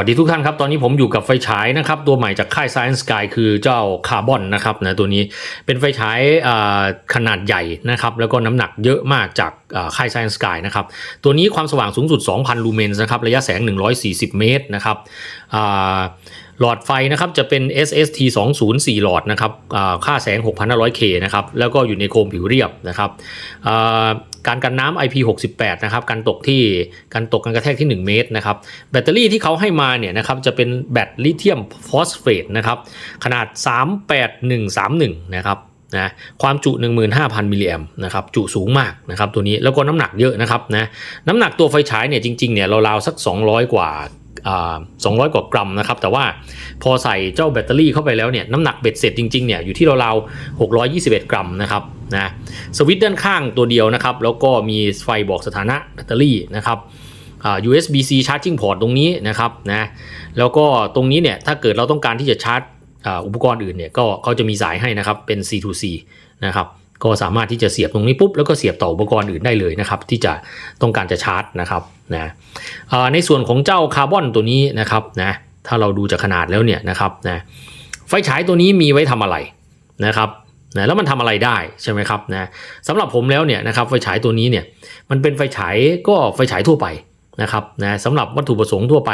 สวัสดีทุกท่านครับ ตอนนี้ผมอยู่กับไฟฉายนะครับ ตัวใหม่จากค่าย Science Sky คือเจ้าคาร์บอนนะครับนะตัวนี้เป็นไฟฉายขนาดใหญ่นะครับ แล้วก็น้ำหนักเยอะมากจากค่าย Science Sky นะครับ ตัวนี้ความสว่างสูงสุด 2,000 ลูเมนนะครับ ระยะแสง 140 เมตรนะครับหลอดไฟนะครับจะเป็น SST 204 หลอดนะครับค่าแสง 6,500K นะครับ แล้วก็อยู่ในโคมผิวเรียบนะครับ การกันน้ำ IP68 นะครับการตกที่การตกการกระแทกที่ 1 เมตรนะครับแบตเตอรี่ที่เขาให้มาเนี่ยนะครับจะเป็นแบตลิเธียมฟอสเฟตนะครับขนาด 38131 นะครับนะความจุ 15,000 มิลลิแอมนะครับจุสูงมากนะครับตัวนี้แล้วก็น้ำหนักเยอะนะครับนะน้ำหนักตัวไฟฉายเนี่ยจริงๆเนี่ยราวๆสัก 200 กว่าอ่า 200 กว่ากรัมนะครับ แต่ว่าพอใส่เจ้าแบตเตอรี่เข้าไปแล้วเนี่ยน้ำหนักเบ็ดเสร็จจริงๆเนี่ยอยู่ที่ราวๆ621 กรัมนะครับนะสวิตช์ด้านข้างตัวเดียวนะครับ แล้วก็มีไฟบอกสถานะแบตเตอรี่นะครับอ่า USB-C charging port ตรงนี้นะครับนะแล้วก็ตรงนี้เนี่ยถ้าเกิดเราต้องการที่จะชาร์จอุปกรณ์อื่นเนี่ยก็เขาจะมีสายให้นะครับเป็น C2C นะครับ ก็สามารถที่จะเสียบตรงนี้ปุ๊บแล้วก็เสียบต่ออุปกรณ์อื่นได้เลยนะครับ ที่จะต้องการจะชาร์จนะครับนะในส่วนของเจ้าคาร์บอนตัวนี้นะครับนะถ้าเราดูจากขนาดแล้วเนี่ยนะครับนะไฟฉายตัวนี้มีไว้ทำอะไรนะครับนะแล้วมันทำอะไรได้ใช่ไหมครับนะสำหรับผมแล้วเนี่ยนะครับไฟฉายตัวนี้เนี่ยมันเป็นไฟฉายก็ไฟฉายทั่วไปนะครับนะสำหรับวัตถุประสงค์ทั่วไป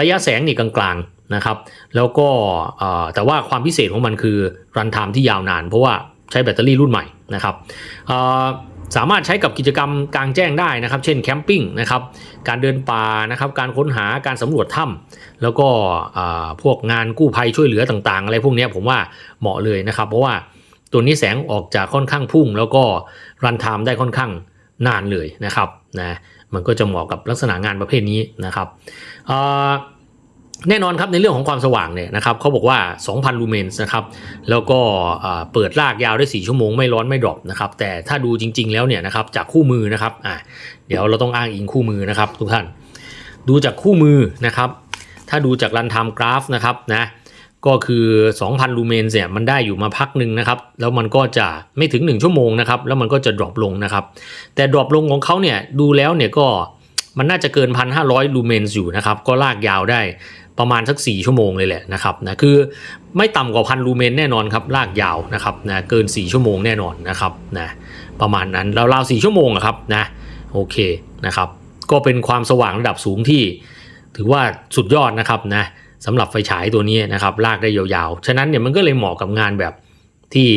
ระยะแสงนี่กลางๆนะครับ แล้วก็แต่ว่าความพิเศษของมันคือรันไทม์ที่ยาวนาน เพราะว่า ใช้แบตเตอรี่รุ่นใหม่นะครับสามารถใช้กับกิจกรรมกลางแจ้งได้นะครับ เช่นแคมปิ้งนะครับการเดินป่านะครับการค้นหาการสำรวจถ้ำแล้วก็พวกงานกู้ภัยช่วยเหลือต่างๆ อะไรพวกนี้ผมว่าเหมาะเลยนะครับ เพราะว่าตัวนี้แสงออกจากค่อนข้างพุ่ง แล้วก็รันไทม์ได้ค่อนข้างนานเลยนะครับนะมันก็จะเหมาะกับลักษณะงานประเภทนี้นะครับอ่อ แน่นอนครับในเรื่องของความสว่างเนี่ยนะครับเขาบอกว่า 2,000 ลูเมนส์นะครับแล้วก็เปิดลากยาวได้ 4 ชั่วโมงไม่ร้อนไม่ดรอปนะครับแต่ถ้าดูจริง ๆ แล้วเนี่ยนะครับจากคู่มือนะครับอะเดี๋ยวเราต้องอ้างอิงคู่มือนะครับทุกท่าน ดูจากคู่มือนะครับถ้าดูจากรันไทม์กราฟนะครับนะก็คือ 2,000 ลูเมนเนี่ยมันได้อยู่มาพักหนึ่งนะครับ แล้วมันก็จะไม่ถึง 1 ชั่วโมงนะครับ แล้วมันก็จะดรอปลงนะครับ แต่ดรอปลงของเขาเนี่ยดูแล้วเนี่ยก็ มันน่าจะเกิน 1,500 ลูเมนอยู่นะครับ ก็ลากยาวได้ประมาณสัก 4 ชั่วโมงเลยแหละนะครับนะคือไม่ต่ำกว่าพันลูเมนแน่นอนครับลากยาวนะครับนะเกิน 4 ชั่วโมงแน่นอนนะครับนะประมาณนั้นราวๆ4ชั่วโมงอะครับนะโอเคนะครับก็เป็นความสว่างระดับสูงที่ ถือว่าสุดยอดนะครับนะสำหรับไฟฉายตัวนี้นะครับลากได้ยาวๆ ฉะนั้นเนี่ยมันก็เลยเหมาะกับงานแบบที่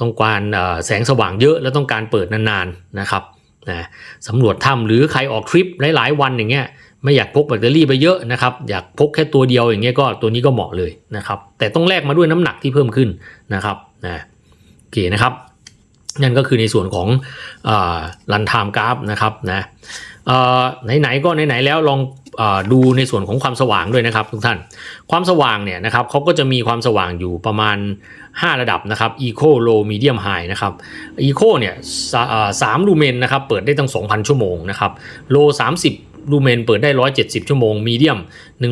ต้องการแสงสว่างเยอะแล้วต้องการเปิดนานๆนะครับ นะสำรวจถ้ำหรือใครออกทริปหลาย ๆ วันอย่างเงี้ยไม่อยากพกแบตเตอรี่ไปเยอะนะครับอยากพกแค่ตัวเดียวอย่างเงี้ยก็ตัวนี้ก็เหมาะเลยนะครับแต่ต้องแลกมาด้วยน้ำหนักที่เพิ่มขึ้นนะครับนะโอเคนะครับ นั่นก็คือในส่วนของรันไทม์กราฟนะครับนะไหนๆก็ไหนๆแล้วลอง ดูในส่วนของความสว่างด้วยนะครับทุกท่าน ความสว่างเนี่ยนะครับเขาก็จะมีความสว่างอยู่ประมาณ 5 ระดับนะครับ Eco Low Medium High นะครับ Eco เนี่ยสามลูเมนนะครับเปิดได้ตั้ง 2,000 ชั่วโมงนะครับ Low 30 ลูเมนเปิดได้ 170 ชั่วโมง Medium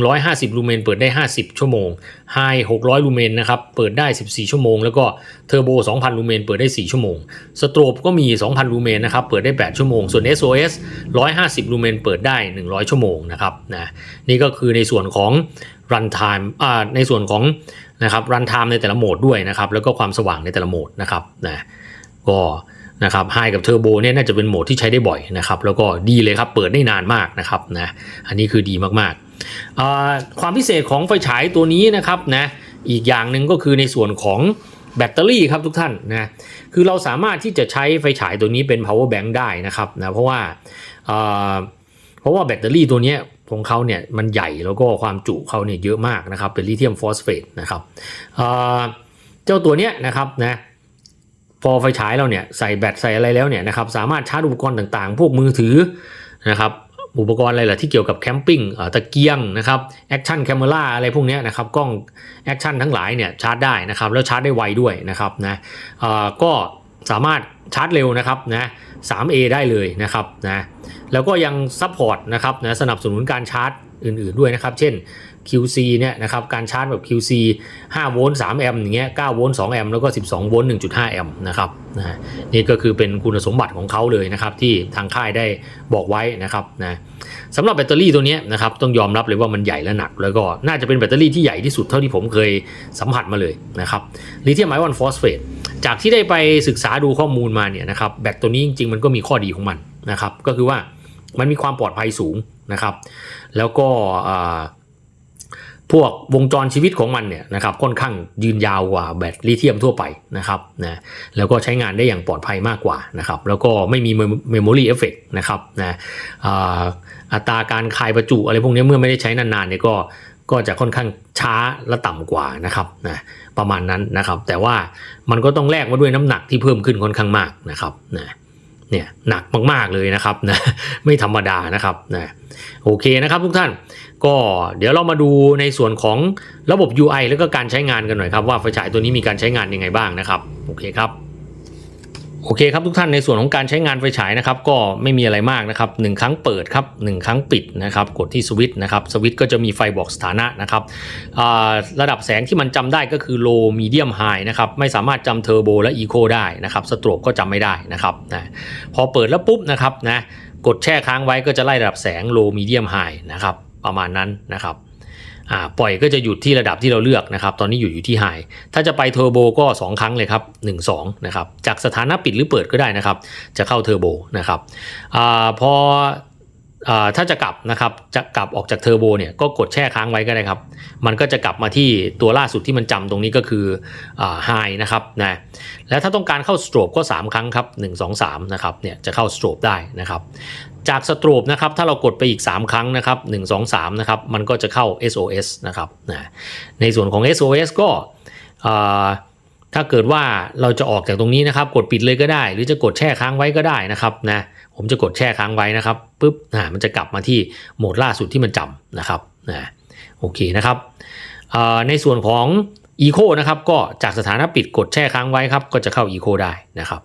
150 ลูเมนเปิดได้ 50 ชั่วโมง High 600 ลูเมนนะครับเปิดได้ 14 ชั่วโมง แล้วก็ Turbo 2,000 ลูเมนเปิดได้ 4 ชั่วโมง Strobe ก็มี 2,000 ลูเมนนะครับเปิดได้ 8 ชั่วโมง ส่วน SOS 150 ลูเมนเปิดได้ 100 ชั่วโมงนะครับนะนี่ก็คือในส่วนของ run time อ่าในส่วนของนะครับ run time ในแต่ละโหมดด้วยนะครับแล้วก็ความสว่างในแต่ละโหมดนะครับนะก็ นะครับไฮกับเทอร์โบเนี่ยน่าจะเป็นโหมดที่ใช้ได้บ่อยนะครับแล้วก็ดีเลยครับเปิดได้นานมากนะครับนะอันนี้คือดีมากๆความพิเศษของไฟฉายตัวนี้นะครับนะอีกอย่างหนึ่งก็คือในส่วนของแบตเตอรี่ครับทุกท่านนะคือเราสามารถที่จะใช้ไฟฉายตัวนี้เป็น power bank ได้นะครับนะเพราะว่าเพราะว่าแบตเตอรี่ตัวนี้ของเขาเนี่ยมันใหญ่แล้วก็ความจุเขาเนี่ยเยอะมากนะครับเป็นลิเธียมฟอสเฟตนะครับเจ้าตัวเนี้ยนะครับนะ พอไฟฉายเราเนี่ยใส่แบตใส่อะไรแล้วเนี่ยนะครับสามารถชาร์จอุปกรณ์ต่างๆ พวกมือถือนะครับอุปกรณ์อะไรล่ะที่เกี่ยวกับแคมปิ้งตะเกียงนะครับแอคชั่นแคมเมราอะไรพวกนี้นะครับกล้องแอคชั่นทั้งหลายเนี่ยชาร์จได้นะครับแล้วชาร์จได้ไวด้วยนะครับนะก็สามารถชาร์จเร็วนะครับนะ 3A ได้เลยนะครับนะแล้วก็ยังซัพพอร์ตนะครับนะสนับสนุนการชาร์จอื่นๆด้วยนะครับ เช่น QC เนี่ยนะครับการชาร์จแบบ QC 5 โวลต์ 3 แอมป์อย่างเงี้ย 9 โวลต์ 2 แอมป์แล้วก็ 12 โวลต์ 1.5 แอมป์นะครับนะนี่ก็คือเป็นคุณสมบัติของเขาเลยนะครับที่ทางค่ายได้บอกไว้นะครับนะสำหรับแบตเตอรี่ตัวนี้นะครับต้องยอมรับเลยว่ามันใหญ่และหนัก แล้วก็น่าจะเป็นแบตเตอรี่ที่ใหญ่ที่สุดเท่าที่ผมเคยสัมผัสมาเลยนะครับลิเธียมไอออนฟอสเฟตจากที่ได้ไปศึกษาดูข้อมูลมาเนี่ยนะครับแบตตัวนี้จริงๆมันก็มีข้อดีของมันนะครับก็คือว่ามันมีความปลอดภัยสูงนะครับ แล้วก็ พวกวงจรชีวิตของมันเนี่ยนะครับค่อนข้างยืนยาวกว่าแบตลิเธียมทั่วไปนะครับนะแล้วก็ใช้งานได้อย่างปลอดภัยมากกว่านะครับแล้วก็ไม่มีเมมโมรี่เอฟเฟกนะครับนะอัตราการคายประจุอะไรพวกนี้เมื่อไม่ได้ใช้นานๆเนี่ยก็ก็จะค่อนข้างช้าและต่ำกว่านะครับนะประมาณนั้นนะครับ แต่ว่ามันก็ต้องแลกมาด้วยน้ำหนักที่เพิ่มขึ้นค่อนข้างมากนะครับนะเนี่ยหนักมากๆเลยนะครับนะไม่ธรรมดานะครับนะโอเคนะครับทุกท่าน ก็เดี๋ยวเรามาดูในส่วนของระบบ UI แล้วก็การใช้งานกันหน่อยครับว่าไฟฉายตัวนี้มีการใช้งานยังไงบ้างนะครับโอเคครับโอเคครับทุกท่านในส่วนของการใช้งานไฟฉายนะครับก็ไม่มีอะไรมากนะครับหนึ่งครั้งเปิดครับหนึ่งครั้งปิดนะครับกดที่สวิตช์นะครับสวิตช์ก็จะมีไฟบอกสถานะนะครับระดับแสงที่มันจำได้ก็คือ low medium high นะครับไม่สามารถจำเทอร์โบและ eco ได้นะครับสโตรกก็จำไม่ได้นะครับนะพอเปิดแล้วปุ๊บนะครับนะกดแช่ค้างไว้ก็จะไล่ระดับแสง low medium high นะครับ ประมาณนั้นนะครับปล่อยก็จะหยุดที่ระดับที่เราเลือกนะครับ ตอนนี้อยู่อยู่ที่ high ถ้าจะไปเทอร์โบก็ 2 ครั้งเลยครับ 1 2 นะครับ จากสถานะปิดหรือเปิดก็ได้นะครับ จะเข้าเทอร์โบนะครับอพออถ้าจะกลับนะครับ จะกลับออกจากเทอร์โบเนี่ยก็กดแช่ค้างไว้ก็ได้ครับ มันก็จะกลับมาที่ตัวล่าสุดที่มันจำตรงนี้ก็คืออ่า high นะครับนะ แล้วถ้าต้องการเข้าสโตรบก็ 3 ครั้งครับ 1 2 3 นะครับ เนี่ยจะเข้าสโตรบได้นะครับ จากสตรบนะครับถ้าเรากดไปอีก 3 ครั้งนะครับ1 2 3นะครับมันก็จะเข้า SOS นะครับนะในส่วนของ SOS ก็ถ้าเกิดว่าเราจะออกจากตรงนี้นะครับ กดปิดเลยก็ได้ หรือจะกดแช่ค้างไว้ก็ได้นะครับนะผมจะกดแช่ค้างไว้นะครับปุ๊บอ่ามันจะกลับมาที่โหมดล่าสุดที่มันจำนะครับนะโอเคนะครับในส่วนของ Eco นะครับก็จากสถานะปิดกดแช่ค้างไว้ครับก็จะเข้า Eco ได้นะครับ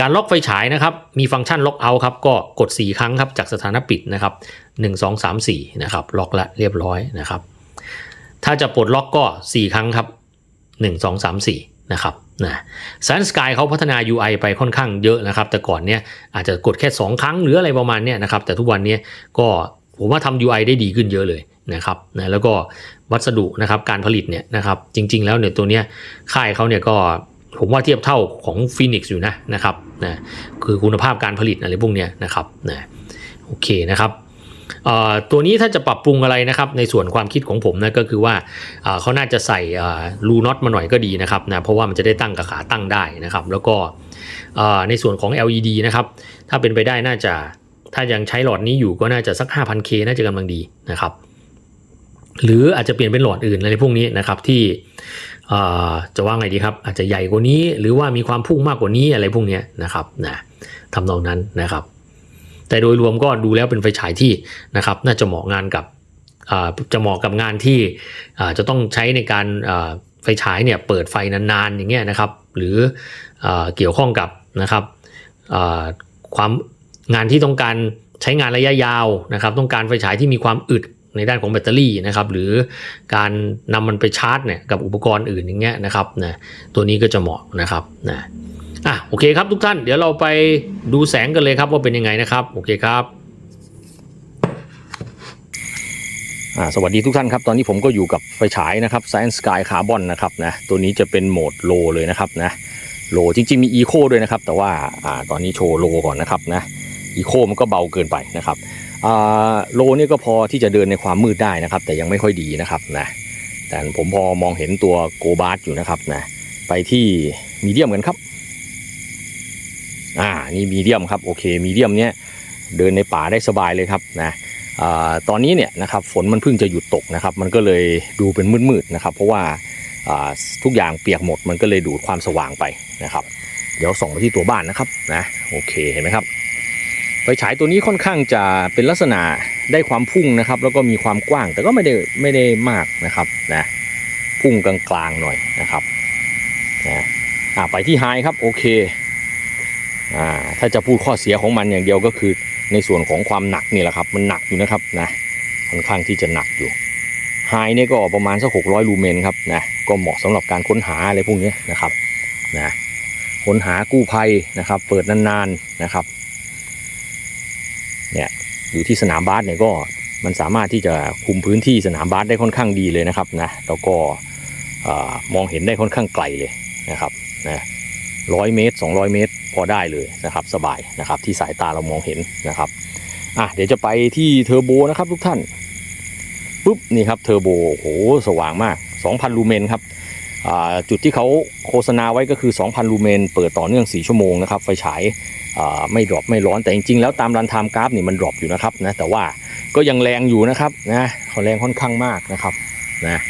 การล็อกไฟฉายนะครับ มีฟังก์ชันล็อกเอาครับ ก็กด 4 ครั้งครับ จากสถานะปิดนะครับ 1 2 3 4 นะครับ ล็อกละเรียบร้อยนะครับ ถ้าจะปลดล็อกก็ 4 ครั้งครับ 1 2 3 4 นะครับนะซันสกายเขาพัฒนา UI ไปค่อนข้างเยอะนะครับ แต่ก่อนเนี่ยอาจจะกดแค่ 2 ครั้งหรืออะไรประมาณเนี้ยนะครับ แต่ทุกวันนี้ก็ผมว่าทำ UI ได้ดีขึ้นเยอะเลยนะครับนะแล้วก็วัสดุนะครับการผลิตเนี่ยนะครับจริง ๆ แล้วเนี่ยตัวเนี้ยค่ายเขาเนี่ยก็ ผมว่าเทียบเท่าของ Phoenix อยู่นะนะครับนะคือคุณภาพการผลิตอะไรพวกเนี้ยนะครับนะโอเคนะครับเอ่อตัวนี้ถ้าจะปรับปรุงอะไรนะครับในส่วนความคิดของผมนะก็คือว่าเขาน่าจะใส่รูน็อตมาหน่อยก็ดีนะครับนะเพราะว่ามันจะได้ตั้งกับขาตั้งได้นะครับ แล้วก็ในส่วนของ LED นะครับถ้าเป็นไปได้น่าจะถ้ายังใช้หลอดนี้อยู่ก็น่าจะสัก 5,000K น่าจะกำลังดีนะครับ หรืออาจจะเปลี่ยนเป็นหลอดอื่นอะไรพวกนี้นะครับที่ จะว่าไงดีครับ อาจจะใหญ่กว่านี้ หรือว่ามีความพุ่งมากกว่านี้อะไรพวกนี้นะครับนะทำนองนั้นนะครับ แต่โดยรวมก็ดูแล้วเป็นไฟฉายที่นะครับ น่าจะเหมาะงานกับจะเหมาะกับงานที่จะต้องใช้ในการไฟฉายเนี่ยเปิดไฟนานๆอย่างเงี้ยนะครับ หรืออเกี่ยวข้องกับนะครับความงานที่ต้องการใช้งานระยะยาวนะครับ ต้องการไฟฉายที่มีความอึด ในด้านของแบตเตอรี่นะครับหรือการนำมันไปชาร์จเนี่ยกับอุปกรณ์อื่นอย่างเงี้ยนะครับนะตัวนี้ก็จะเหมาะนะครับนะอะโอเคครับทุกท่านเดี๋ยวเราไปดูแสงกันเลยครับว่าเป็นยังไงนะครับโอเคครับอ่าสวัสดีทุกท่านครับ ตอนนี้ผมก็อยู่กับไฟฉายนะครับ Science Sky Carbon นะครับนะตัวนี้จะเป็นโหมดโลเลยนะครับนะโลจริงๆมี Eco ด้วยนะครับ แต่ว่าอ่าตอนนี้โชว์โลก่อนนะครับนะ Eco มันก็เบาเกินไปนะครับ โลนี่ก็พอที่จะเดินในความมืดได้นะครับ แต่ยังไม่ค่อยดีนะครับนะแต่ผมพอมองเห็นตัวโกบาร์อยู่นะครับนะไปที่มีเดียมกันครับ อ่านี่มีเดียมครับโอเคมีเดียมเนี้ยเดินในป่าได้สบายเลยครับนะอตอนนี้เนี่ยนะครับฝนมันเพิ่งจะหยุดตกนะครับ มันก็เลยดูเป็นมืดๆนะครับ เพราะว่าทุกอย่างเปียกหมดมันก็เลยดูดความสว่างไปนะครับ เดี๋ยวส่องไปที่ตัวบ้านนะครับนะโอเคเห็นไหมครับ ฟฉายตัวนี้ค่อนข้างจะเป็นลักษณะได้ความพุ่งนะครับ แล้วก็มีความกว้างแต่ก็ไม่ได้ไม่ได้มากนะครับนะพุ่งกลางๆหน่อยนะครับนะอ่าไปที่ไฮครับโอเคอ่าถ้าจะพูดข้อเสียของมันอย่างเดียวก็คือในส่วนของความหนักนี่แหละครับ มันหนักอยู่นะครับนะค่อนข้างที่จะหนักอยู่ไฮเนี่ยก็ประมาณสักหกร้อยลูเมนครับนะก็เหมาะสำหรับการค้นหาอะไรพวกนี้นะครับนะค้นหากู้ภัยนะครับ เปิดนานๆนะครับ เนี่ยอยู่ที่สนามบาสเนี่ยก็มันสามารถที่จะคุมพื้นที่สนามบาสได้ค่อนข้างดีเลยนะครับนะแล้วก็มองเห็นได้ค่อนข้างไกลเลยนะครับนะร้อยเมตร 200 เมตร พอได้เลยนะครับสบายนะครับที่สายตาเรามองเห็นนะครับอะเดี๋ยวจะไปที่เทอร์โบนะครับทุกท่านปุ๊บนี่ครับเทอร์โบโหสว่างมาก 2,000 ลูเมนครับจุดที่เขาโฆษณาไว้ก็คือ 2,000 ลูเมน เปิดต่อเนื่อง 4 ชั่วโมงนะครับไฟฉาย ไม่ดรอปไม่ร้อนแต่จริงๆแล้วตามรันไทม์กราฟนี่มันดรอปอยู่นะครับนะแต่ว่าก็ยังแรงอยู่นะครับนะเขาแรงค่อนข้างมากนะครับนะ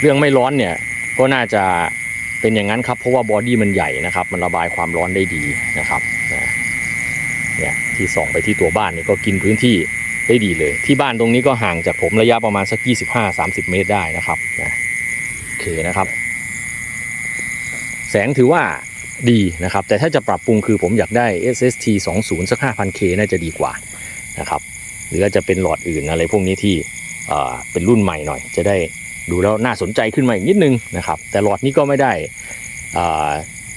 เรื่องไม่ร้อนเนี่ยก็น่าจะเป็นอย่างนั้นครับเพราะว่าบอดี้มันใหญ่นะครับ มันระบายความร้อนได้ดีนะครับนะเนี่ยที่ส่องไปที่ตัวบ้านนี่ก็กินพื้นที่ได้ดีเลย ที่บ้านตรงนี้ก็ห่างจากผมระยะประมาณสัก 25-30 เมตรได้นะครับนะโอเคนะครับ แสงถือว่า ดีนะครับ แต่ถ้าจะปรับปรุงคือผมอยากได้ SST 20สัก 5,000K น่าจะดีกว่านะครับ หรืออาจะเป็นหลอดอื่นอะไรพวกนี้ที่เป็นรุ่นใหม่หน่อย จะได้ดูแล้วน่าสนใจขึ้นมาอีกนิดนึงนะครับ แต่หลอดนี้ก็ไม่ได้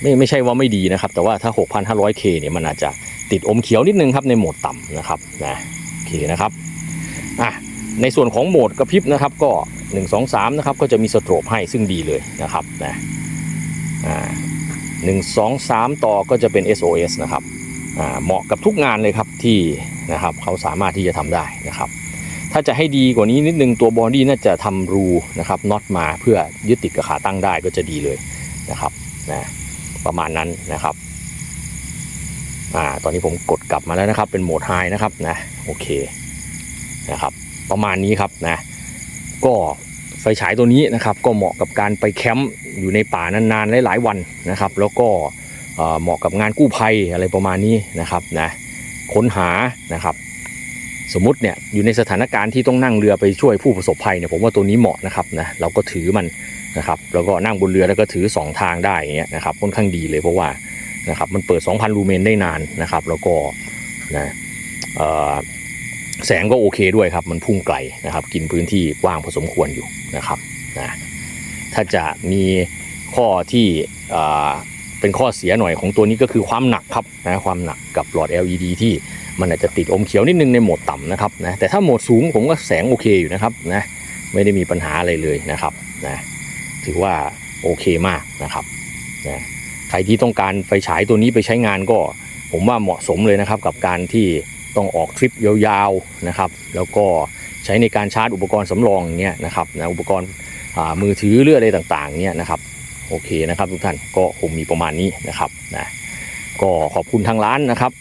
ไม่ไม่ใช่ว่าไม่ดีนะครับ แต่ว่าถ้า 6,500K เนี่ยมันอาจจะติดอมเขียวนิดนึงครับในโหมดต่ำนะครับนะโอเคนะครับอะในส่วนของโหมดกระพริบนะครับก็ 1 2 3นะครับก็จะมีสโตรบให้ซึ่งดีเลยนะครับนะอ่า หนึ่งสองสามต่อก็จะเป็น SOS นะครับเหมาะกับทุกงานเลยครับที่นะครับเขาสามารถที่จะทำได้นะครับถ้าจะให้ดีกว่านี้นิดนึงตัวบอดี้น่าจะทำรูนะครับน็อตมาเพื่อยึดติดกับขาตั้งได้ก็จะดีเลยนะครับนะประมาณนั้นนะครับอ่าตอนนี้ผมกดกลับมาแล้วนะครับ เป็นโหมดไฮนะครับนะโอเคนะครับประมาณนี้ครับนะก็ ไฟฉายตัวนี้นะครับก็เหมาะกับการไปแคมป์อยู่ในป่านานๆหลายๆวันนะครับ แล้วก็เหมาะกับงานกู้ภัยอะไรประมาณนี้นะครับนะค้นหานะครับ สมมติเนี่ยอยู่ในสถานการณ์ที่ต้องนั่งเรือไปช่วยผู้ประสบภัยเนี่ยผมว่าตัวนี้เหมาะนะครับนะเราก็ถือมันนะครับแล้วก็นั่งบนเรือแล้วก็ถือสองทางได้อย่างเงี้ยนะครับค่อนข้างดีเลยเพราะว่านะครับมันเปิด 2,000 ลูเมนได้นานนะครับ แล้วก็นะเอ่อ แสงก็โอเคด้วยครับ มันพุ่งไกลนะครับ กินพื้นที่กว้างพอสมควรอยู่นะครับนะถ้าจะมีข้อที่เอ่อเป็นข้อเสียหน่อยของตัวนี้ก็คือความหนักครับนะความหนักกับหลอด LED ที่มันอาจจะติดอมเขียวนิดนึงในโหมดต่ำนะครับนะแต่ถ้าโหมดสูงผมก็แสงโอเคอยู่นะครับนะไม่ได้มีปัญหาอะไรเลยนะครับนะถือว่าโอเคมากนะครับนะใครที่ต้องการไฟฉายตัวนี้ไปใช้งานก็ผมว่าเหมาะสมเลยนะครับกับการที่ ต้องออกทริปยาวๆนะครับ แล้วก็ใช้ในการชาร์จอุปกรณ์สำรองอย่างเงี้ยนะครับนะอุปกรณ์มือถือเรืออะไรต่างๆเนี่ยนะครับโอเคนะครับทุกท่านก็คงมีประมาณนี้นะครับนะก็ขอบคุณทางร้านนะครับ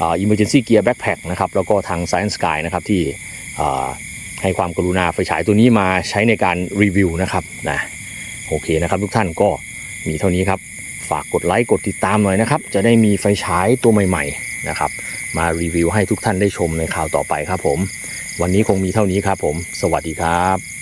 อ่า emergency gear backpack นะครับแล้วก็ทาง science sky นะครับที่ให้ความกรุณาไฟฉายตัวนี้มาใช้ในการรีวิวนะครับนะโอเคนะครับทุกท่านก็มีเท่านี้ครับ ฝากกดไลค์กดติดตามหน่อยนะครับ จะได้มีไฟฉายตัวใหม่ ๆ นะครับ มารีวิวให้ทุกท่านได้ชมในข่าวต่อไปครับผม วันนี้คงมีเท่านี้ครับผม สวัสดีครับ